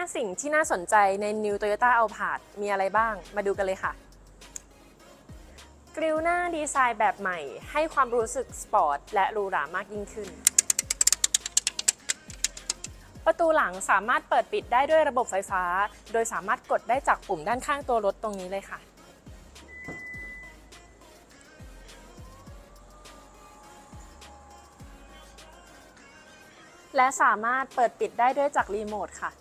5 สิ่งที่น่าสนใจใน New Toyota Alphard มีอะไรบ้าง มาดูกันเลยค่ะ กริลหน้าดีไซน์แบบใหม่ ให้ความรู้สึกสปอร์ตและหรูหรามากยิ่งขึ้น ประตูหลังสามารถเปิดปิดได้ด้วยระบบไฟฟ้า โดยสามารถกดได้จากปุ่มด้านข้างตัวรถตรงนี้เลยค่ะและสามารถเปิดปิดได้ด้วยจากรีโมทค่ะ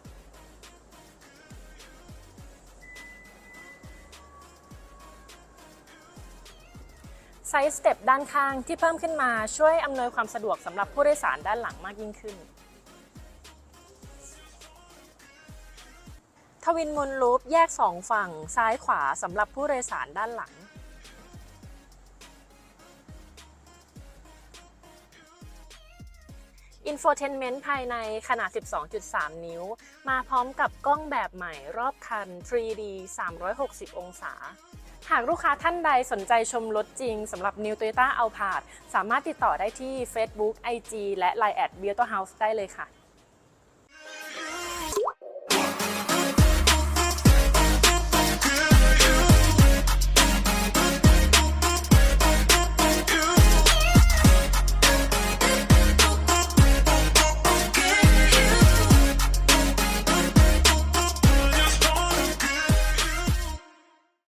ไซส์สเต็ปด้านข้างที่เพิ่มขึ้นมาช่วยอำนวยความสะดวกสำหรับผู้โดยสารด้านหลังมากยิ่งขึ้นทวินมูลลูปแยก 2 ฝั่งซ้ายขวาสำหรับผู้โดยสารด้านหลัง อินโฟเทนเมนต์ภายในขนาด 12.3 นิ้ว มาพร้อมกับกล้องแบบใหม่รอบคัน 3D 360 องศา หากลูกค้าท่านใดสนใจชมรถจริงสำหรับ New Toyota Alphard สามารถติดต่อได้ที่ Facebook IG และ Line แอด b e a u t o House ได้เลยค่ะ